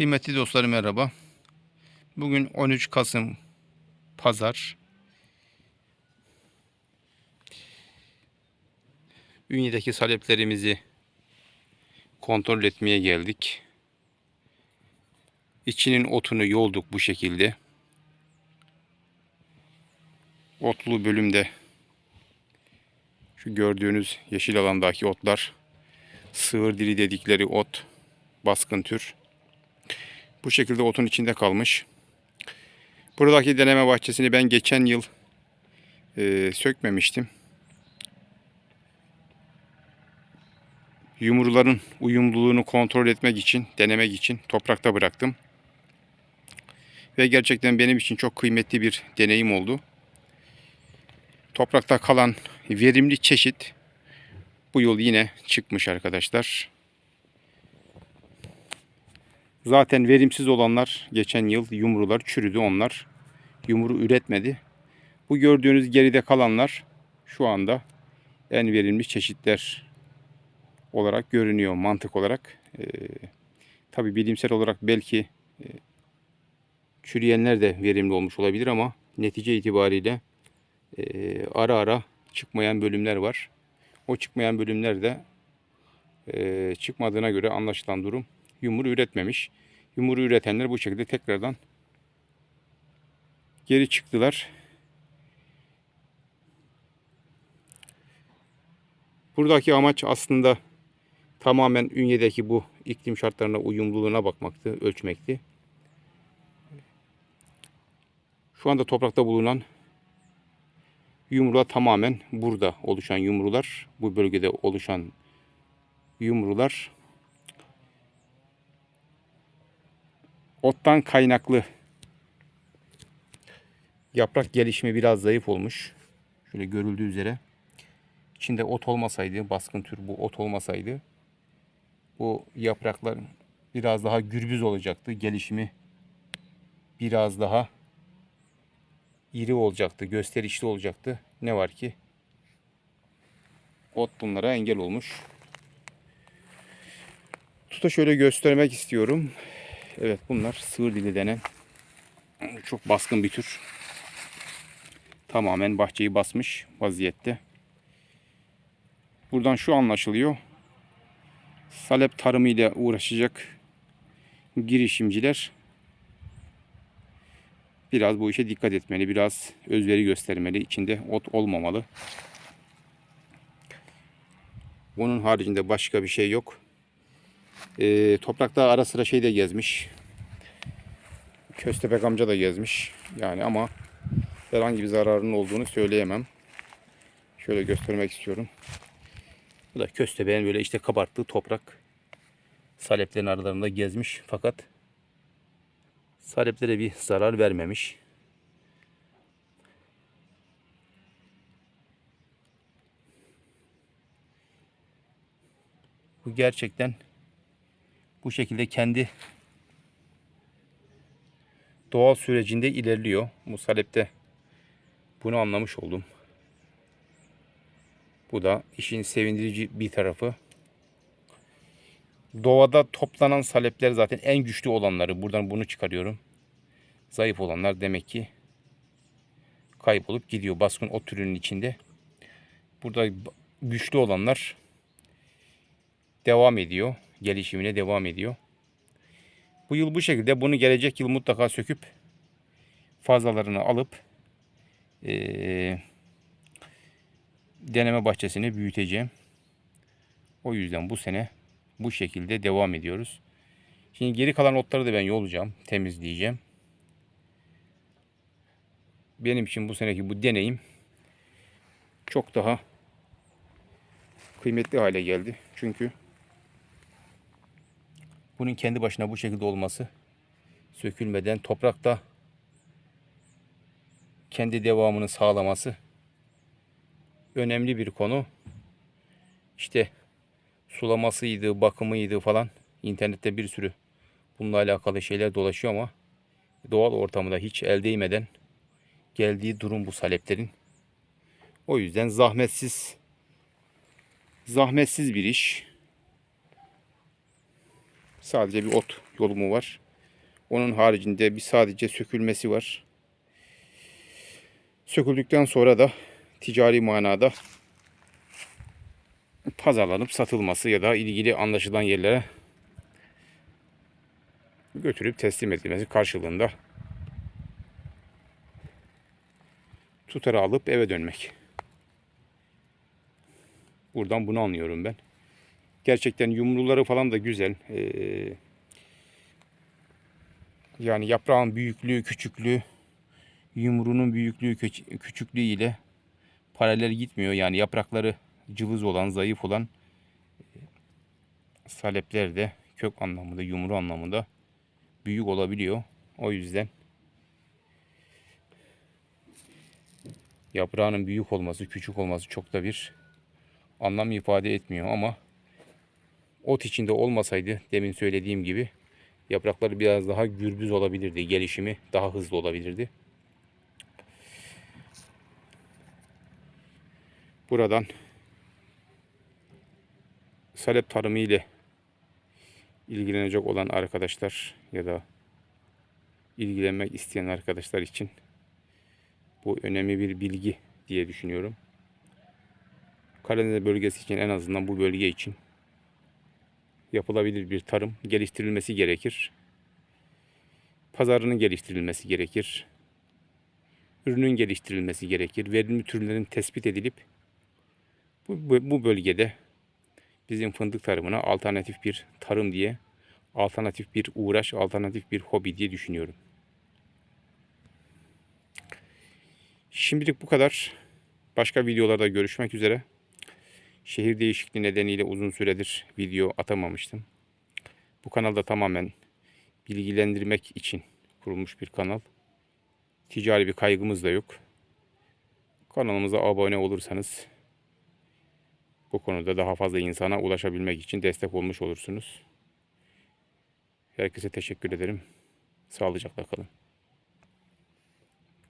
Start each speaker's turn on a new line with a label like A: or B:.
A: Kıymetli dostlarım merhaba. Bugün 13 Kasım Pazar. Ünye'deki saleplerimizi kontrol etmeye geldik. İçinin otunu yolduk bu şekilde. Otlu bölümde şu gördüğünüz yeşil alandaki otlar sığır dili dedikleri ot baskın tür. Bu şekilde otun içinde kalmış. Buradaki deneme bahçesini ben geçen yıl e, sökmemiştim. Yumruların uyumluluğunu kontrol etmek için, denemek için toprakta bıraktım. Ve gerçekten benim için çok kıymetli bir deneyim oldu. Toprakta kalan verimli çeşit bu yıl yine çıkmış arkadaşlar. Zaten verimsiz olanlar geçen yıl yumrular çürüdü onlar. Yumru üretmedi. Bu gördüğünüz geride kalanlar şu anda en verimli çeşitler olarak görünüyor mantık olarak. Ee, Tabi bilimsel olarak belki e, çürüyenler de verimli olmuş olabilir ama netice itibariyle e, ara ara çıkmayan bölümler var. O çıkmayan bölümler de e, çıkmadığına göre anlaşılan durum yumru üretmemiş. Yumru üretenler bu şekilde tekrardan geri çıktılar. Buradaki amaç aslında tamamen Ünye'deki bu iklim şartlarına uyumluluğuna bakmaktı, ölçmekti. Şu anda toprakta bulunan yumrular tamamen burada oluşan yumrular, bu bölgede oluşan yumrular ottan kaynaklı yaprak gelişimi biraz zayıf olmuş. Şöyle görüldüğü üzere. İçinde ot olmasaydı, baskın tür bu ot olmasaydı bu yapraklar biraz daha gürbüz olacaktı. Gelişimi biraz daha iri olacaktı, gösterişli olacaktı. Ne var ki ot bunlara engel olmuş. Tuta şöyle göstermek istiyorum. Evet bunlar sığır dili denen çok baskın bir tür. Tamamen bahçeyi basmış vaziyette. Buradan şu anlaşılıyor. Salep tarımı ile uğraşacak girişimciler biraz bu işe dikkat etmeli. Biraz özveri göstermeli. İçinde ot olmamalı. Bunun haricinde başka bir şey yok. Ee, toprakta ara sıra şey de gezmiş. Köstebek amca da gezmiş. Yani ama herhangi bir zararının olduğunu söyleyemem. Şöyle göstermek istiyorum. Bu da köstebeğin böyle işte kabarttığı toprak. Saleplerin aralarında gezmiş fakat saleplere bir zarar vermemiş. Bu gerçekten bu şekilde kendi doğal sürecinde ilerliyor. Bu salepte bunu anlamış oldum. Bu da işin sevindirici bir tarafı. Doğada toplanan salepler zaten en güçlü olanları. Buradan bunu çıkarıyorum. Zayıf olanlar demek ki kaybolup gidiyor baskın o türünün içinde. Burada güçlü olanlar devam ediyor. Gelişimine devam ediyor. Bu yıl bu şekilde bunu gelecek yıl mutlaka söküp fazlalarını alıp ee, deneme bahçesini büyüteceğim. O yüzden bu sene bu şekilde devam ediyoruz. Şimdi geri kalan otları da ben yolacağım, temizleyeceğim. Benim için bu seneki bu deneyim çok daha kıymetli hale geldi. Çünkü bunun kendi başına bu şekilde olması sökülmeden toprakta kendi devamını sağlaması önemli bir konu. İşte sulamasıydı, bakımıydı falan. İnternette bir sürü bununla alakalı şeyler dolaşıyor ama doğal ortamda hiç el değmeden geldiği durum bu saleplerin. O yüzden zahmetsiz zahmetsiz bir iş. Sadece bir ot yolumu var. Onun haricinde bir sadece sökülmesi var. Söküldükten sonra da ticari manada pazarlanıp satılması ya da ilgili anlaşılan yerlere götürüp teslim edilmesi karşılığında tutarı alıp eve dönmek. Buradan bunu anlıyorum ben. Gerçekten yumruları falan da güzel. Ee, yani yaprağın büyüklüğü, küçüklüğü, yumruğunun büyüklüğü, küç- küçüklüğü ile paralel gitmiyor. Yani yaprakları cılız olan, zayıf olan e, salepler de kök anlamında, yumru anlamında büyük olabiliyor. O yüzden yaprağının büyük olması, küçük olması çok da bir anlam ifade etmiyor ama ot içinde olmasaydı demin söylediğim gibi yaprakları biraz daha gürbüz olabilirdi. Gelişimi daha hızlı olabilirdi. Buradan salep tarımı ile ilgilenecek olan arkadaşlar ya da ilgilenmek isteyen arkadaşlar için bu önemli bir bilgi diye düşünüyorum. Karadeniz bölgesi için en azından bu bölge için yapılabilir bir tarım geliştirilmesi gerekir. Pazarının geliştirilmesi gerekir. Ürünün geliştirilmesi gerekir. Verimli türlerin tespit edilip bu, bu- bölgede bizim fındık tarımına alternatif bir tarım diye, alternatif bir uğraş, alternatif bir hobi diye düşünüyorum. Şimdilik bu kadar. Başka videolarda görüşmek üzere. Şehir değişikliği nedeniyle uzun süredir video atamamıştım. Bu kanalda tamamen bilgilendirmek için kurulmuş bir kanal. Ticari bir kaygımız da yok. Kanalımıza abone olursanız bu konuda daha fazla insana ulaşabilmek için destek olmuş olursunuz. Herkese teşekkür ederim. Sağlıcakla kalın.